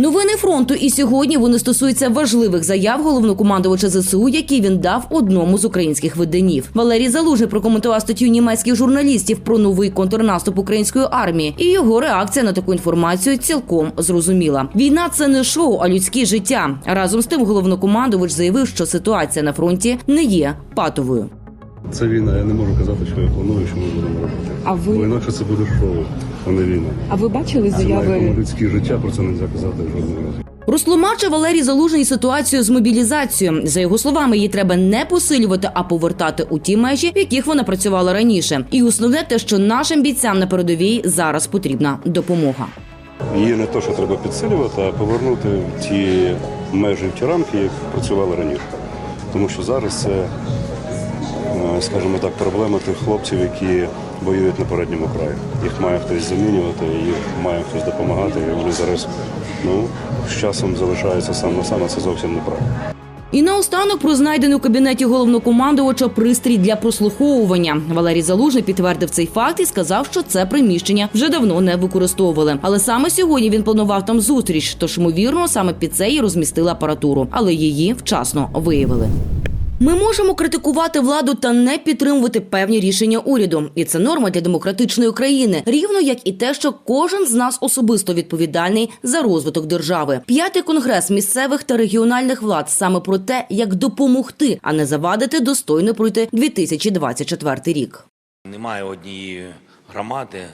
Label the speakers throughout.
Speaker 1: Новини фронту і сьогодні вони стосуються важливих заяв головнокомандувача ЗСУ, які він дав одному з українських виданів. Валерій Залужний прокоментував статтю німецьких журналістів про новий контрнаступ української армії, і його реакція на таку інформацію цілком зрозуміла. Війна це не шоу, а людське життя. Разом з тим, головнокомандувач заявив, що ситуація на фронті не є патовою.
Speaker 2: Це війна, я не можу казати, що я планую, що ми будемо робити.
Speaker 3: А ви-
Speaker 2: Бо інакше це буде шоу, а не війна.
Speaker 3: А ви бачили заяви?
Speaker 2: людське життя, про це не можна казати жодного разу.
Speaker 1: Розтлумачив Валерій Залужний ситуацію з мобілізацією. За його словами, її треба не посилювати, а повертати у ті межі, в яких вона працювала раніше. І основне те, що нашим бійцям на передовій зараз потрібна допомога.
Speaker 2: Її не то, що треба підсилювати, а повернути в ті межі, в ті рамки, як працювали раніше. Тому що зараз це, е, скажімо так, проблема тих хлопців, які воюють на передньому краї. Їх має хтось замінювати, їх має хтось допомагати, і вони зараз ну, з часом залишаються сам на сам, а це зовсім неправильно.
Speaker 1: І наостанок про знайдений у кабінеті головнокомандувача пристрій для прослуховування. Валерій Залужний підтвердив цей факт і сказав, що це приміщення вже давно не використовували. Але саме сьогодні він планував там зустріч, тож ймовірно, саме під це і розмістили апаратуру, але її вчасно виявили. Ми можемо критикувати владу та не підтримувати певні рішення уряду, і це норма для демократичної країни, рівно як і те, що кожен з нас особисто відповідальний за розвиток держави. П'ятий конгрес місцевих та регіональних влад саме про те, як допомогти, а не завадити достойно пройти 2024 рік.
Speaker 4: Немає однієї громади,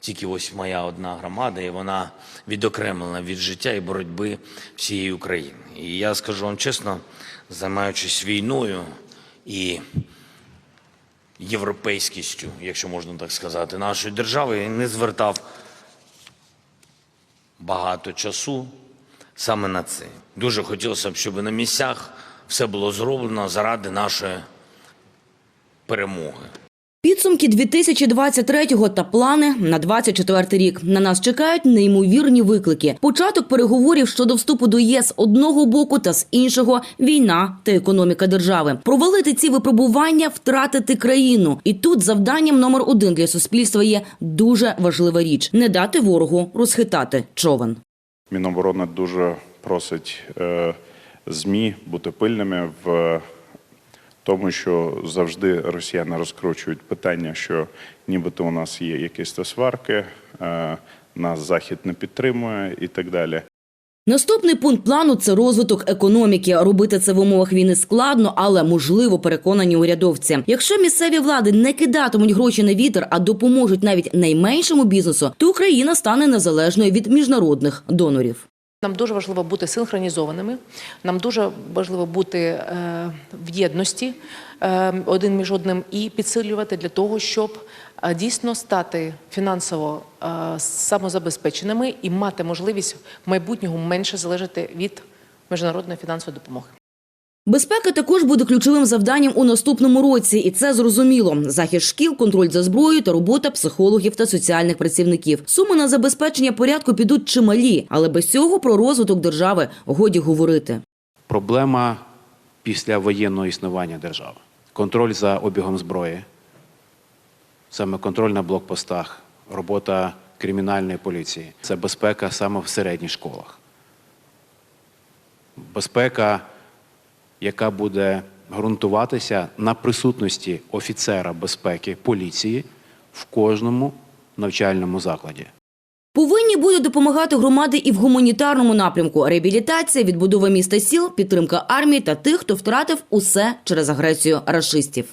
Speaker 4: тільки ось моя одна громада, і вона відокремлена від життя і боротьби всієї України. І я скажу вам чесно, займаючись війною і європейськістю, якщо можна так сказати, нашої держави, не звертав багато часу саме на це. Дуже хотілося б, щоб на місцях все було зроблено заради нашої перемоги.
Speaker 1: Підсумки 2023-го та плани на 24 рік. На нас чекають неймовірні виклики. Початок переговорів щодо вступу до ЄС одного боку та з іншого війна та економіка держави. Провалити ці випробування, втратити країну. І тут завданням номер один для суспільства є дуже важлива річ: не дати ворогу розхитати човен.
Speaker 5: Міноборони дуже просить е, ЗМІ бути пильними в тому, що завжди росіяни розкручують питання, що нібито у нас є якісь то сварки, е, нас Захід не підтримує і так далі.
Speaker 1: Наступний пункт плану це розвиток економіки. Робити це в умовах війни складно, але можливо, переконані урядовці. Якщо місцеві влади не кидатимуть гроші на вітер, а допоможуть навіть найменшому бізнесу, то Україна стане незалежною від міжнародних донорів.
Speaker 6: Нам дуже важливо бути синхронізованими. Нам дуже важливо бути е, в єдності е, один між одним і підсилювати для того, щоб е, дійсно стати фінансово самозабезпеченими і мати можливість в майбутньому менше залежати від міжнародної фінансової допомоги.
Speaker 1: Безпека також буде ключовим завданням у наступному році, і це зрозуміло. Захист шкіл, контроль за зброєю та робота психологів та соціальних працівників. Суми на забезпечення порядку підуть чималі, але без цього про розвиток держави годі говорити.
Speaker 7: Проблема післявоєнного існування держави. Контроль за обігом зброї, саме контроль на блокпостах, робота кримінальної поліції. Це безпека саме в середніх школах. Безпека, яка буде ґрунтуватися на присутності офіцера безпеки поліції в кожному навчальному закладі.
Speaker 1: Повинні будуть допомагати громади і в гуманітарному напрямку: реабілітація, відбудова міста сіл, підтримка армії та тих, хто втратив усе через агресію рашистів.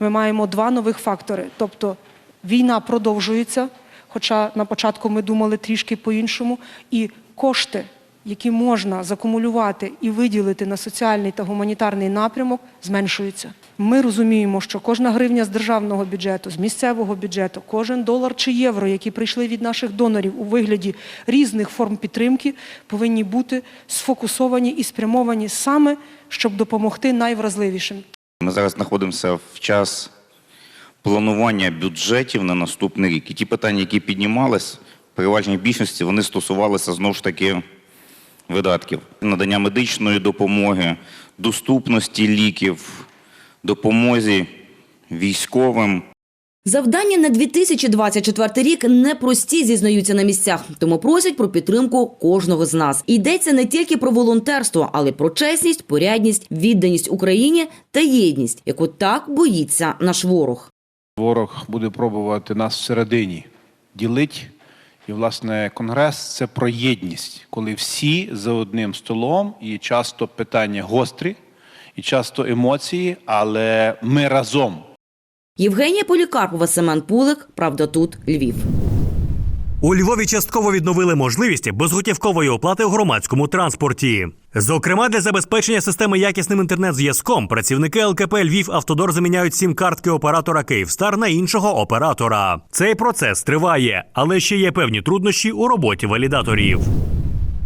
Speaker 8: Ми маємо два нових фактори. Тобто війна продовжується, хоча на початку ми думали трішки по-іншому, і кошти, які можна закумулювати і виділити на соціальний та гуманітарний напрямок, зменшуються. Ми розуміємо, що кожна гривня з державного бюджету, з місцевого бюджету, кожен долар чи євро, які прийшли від наших донорів у вигляді різних форм підтримки, повинні бути сфокусовані і спрямовані саме, щоб допомогти найвразливішим.
Speaker 9: Ми зараз знаходимося в час планування бюджетів на наступний рік. І ті питання, які піднімались, переважній більшості вони стосувалися знову ж таки видатків, надання медичної допомоги, доступності ліків, допомозі військовим.
Speaker 1: Завдання на 2024 рік непрості, зізнаються на місцях, тому просять про підтримку кожного з нас. Йдеться не тільки про волонтерство, але й про чесність, порядність, відданість Україні та єдність, яку так боїться наш ворог.
Speaker 3: Ворог буде пробувати нас всередині ділити. І, власне, конгрес це про єдність, коли всі за одним столом, і часто питання гострі, і часто емоції, але ми разом.
Speaker 1: Євгенія Полікарпова, Семен Пулик. Правда, тут Львів.
Speaker 10: У Львові частково відновили можливість безготівкової оплати у громадському транспорті. Зокрема, для забезпечення системи якісним інтернет-зв'язком працівники ЛКП Львів Автодор заміняють сім картки оператора Київстар на іншого оператора. Цей процес триває, але ще є певні труднощі у роботі валідаторів.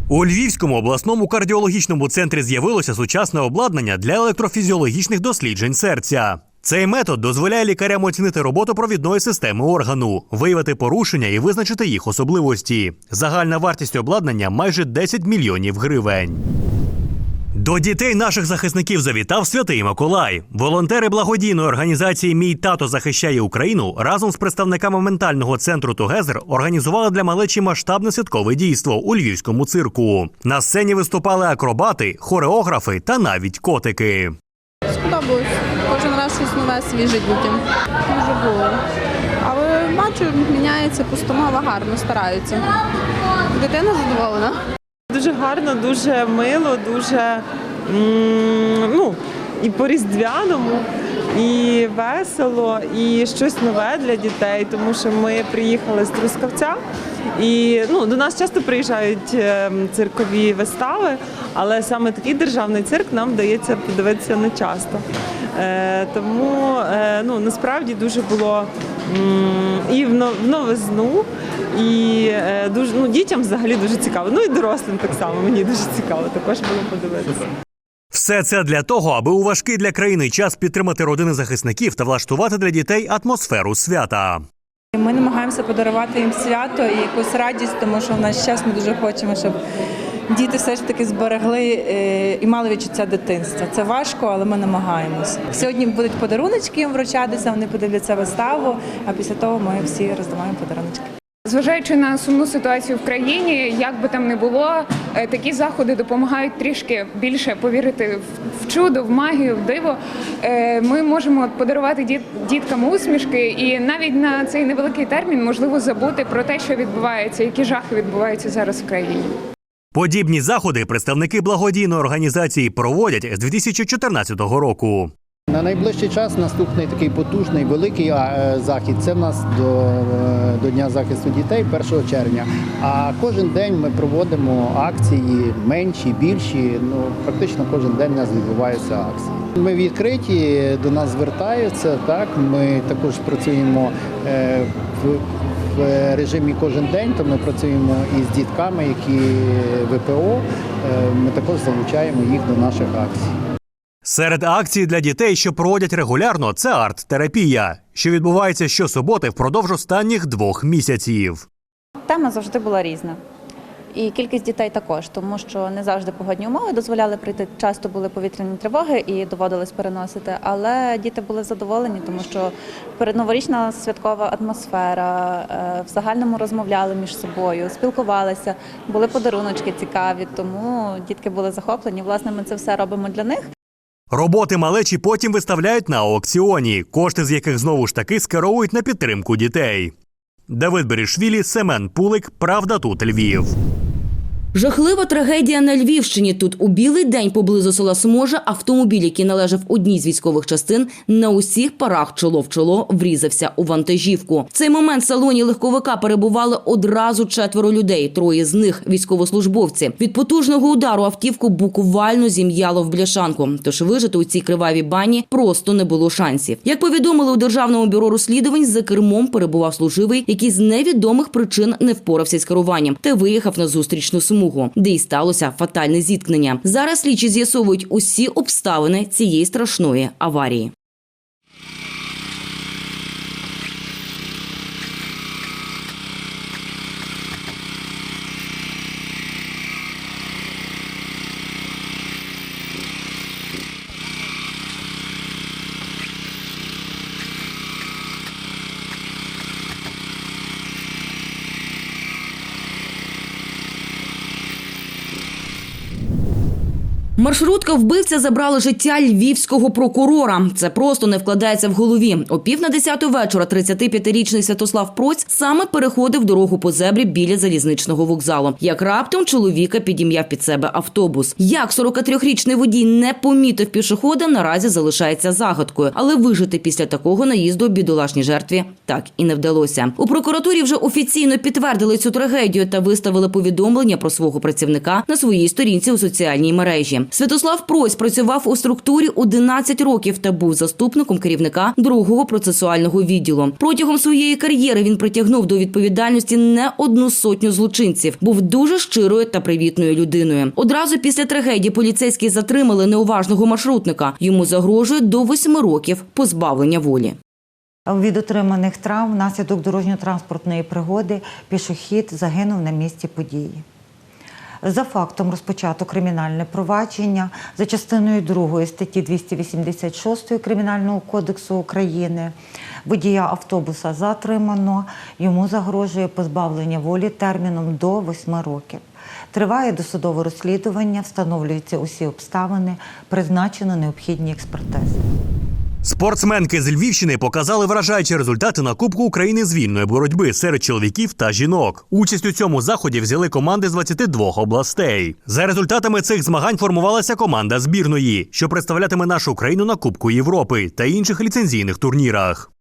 Speaker 10: У Львівському обласному кардіологічному центрі з'явилося сучасне обладнання для електрофізіологічних досліджень серця. Цей метод дозволяє лікарям оцінити роботу провідної системи органу, виявити порушення і визначити їх особливості. Загальна вартість обладнання майже 10 мільйонів гривень. До дітей наших захисників завітав святий Миколай. Волонтери благодійної організації Мій тато захищає Україну разом з представниками ментального центру Тугезер організували для малечі масштабне святкове дійство у львівському цирку. На сцені виступали акробати, хореографи та навіть котики.
Speaker 11: Сподобалось. Щось нове свіже дітям. Дуже було. Але бачу, міняється постанова гарно, стараються. Дитина задоволена.
Speaker 12: Дуже гарно, дуже мило, дуже ну, і по-різдвяному, і весело, і щось нове для дітей, тому що ми приїхали з Трускавця. І ну, до нас часто приїжджають е, циркові вистави, але саме такий державний цирк нам вдається подивитися не часто. Е, тому е, ну, насправді дуже було і в новизну, і е, дуже ну, дітям взагалі дуже цікаво. Ну і дорослим так само. Мені дуже цікаво також було подивитися.
Speaker 10: Все це для того, аби у важкий для країни час підтримати родини захисників та влаштувати для дітей атмосферу свята.
Speaker 13: Ми намагаємося подарувати їм свято і якусь радість, тому що в наш час ми дуже хочемо, щоб діти все ж таки зберегли е, і мали відчуття дитинства. Це важко, але ми намагаємося. Сьогодні будуть подаруночки їм вручатися, вони подивляться виставу, а після того ми всі роздаваємо подаруночки.
Speaker 14: Зважаючи на сумну ситуацію в країні, як би там не було, е, такі заходи допомагають трішки більше повірити в- чудо, в магію, в диво. Е, Ми можемо подарувати діт- діткам усмішки, і навіть на цей невеликий термін можливо забути про те, що відбувається, які жахи відбуваються зараз в країні.
Speaker 10: Подібні заходи представники благодійної організації проводять з 2014 року.
Speaker 15: На найближчий час наступний такий потужний великий е, захід. Це в нас до, е, до Дня захисту дітей 1 червня. А кожен день ми проводимо акції менші, більші. Ну практично кожен день у нас відбуваються акції. Ми відкриті, до нас звертаються. Так ми також працюємо е, в. В режимі кожен день, то ми працюємо із дітками, які ВПО. Е, Ми також залучаємо їх до наших акцій.
Speaker 10: Серед акцій для дітей, що проводять регулярно, це арт-терапія, що відбувається щосуботи впродовж останніх двох місяців.
Speaker 13: Тема завжди була різна. І кількість дітей також, тому що не завжди погодні умови дозволяли прийти. Часто були повітряні тривоги і доводилось переносити. Але діти були задоволені, тому що передноворічна святкова атмосфера, е, в загальному розмовляли між собою, спілкувалися, були подаруночки цікаві, тому дітки були захоплені. Власне, ми це все робимо для них.
Speaker 10: Роботи малечі потім виставляють на аукціоні, кошти з яких знову ж таки скеровують на підтримку дітей. Давид Берішвілі, Семен Пулик, Правда тут Львів.
Speaker 1: Жахлива трагедія на Львівщині. Тут у білий день поблизу села Сможа автомобіль, який належав одній з військових частин, на усіх парах чоло в чоло врізався у вантажівку. В цей момент в салоні легковика перебували одразу четверо людей. Троє з них військовослужбовці. Від потужного удару автівку буквально зім'яло в бляшанку. Тож вижити у цій кривавій бані просто не було шансів. Як повідомили у державному бюро розслідувань, за кермом перебував служивий, який з невідомих причин не впорався з керуванням та виїхав на зустрічну смугу, де й сталося фатальне зіткнення. Зараз слідчі з'ясовують усі обставини цієї страшної аварії. Маршрутка вбивця забрала життя львівського прокурора. Це просто не вкладається в голові. О пів на десяту вечора 35-річний Святослав Проць саме переходив дорогу по зебрі біля залізничного вокзалу. Як раптом чоловіка підім'яв під себе автобус. Як 43-річний водій не помітив пішохода, наразі залишається загадкою. Але вижити після такого наїзду бідолашній жертві так і не вдалося. У прокуратурі вже офіційно підтвердили цю трагедію та виставили повідомлення про свого працівника на своїй сторінці у соціальній мережі. Святослав Прось працював у структурі 11 років та був заступником керівника другого процесуального відділу. Протягом своєї кар'єри він притягнув до відповідальності не одну сотню злочинців. Був дуже щирою та привітною людиною. Одразу після трагедії поліцейські затримали неуважного маршрутника. Йому загрожує до восьми років позбавлення волі.
Speaker 16: Від отриманих травм внаслідок дорожньо-транспортної пригоди пішохід загинув на місці події. За фактом розпочато кримінальне провадження за частиною 2 статті 286 Кримінального кодексу України. Водія автобуса затримано, йому загрожує позбавлення волі терміном до 8 років. Триває досудове розслідування, встановлюються усі обставини, призначено необхідні експертизи.
Speaker 10: Спортсменки з Львівщини показали вражаючі результати на Кубку України з вільної боротьби серед чоловіків та жінок. Участь у цьому заході взяли команди з 22 областей. За результатами цих змагань формувалася команда збірної, що представлятиме нашу країну на Кубку Європи та інших ліцензійних турнірах.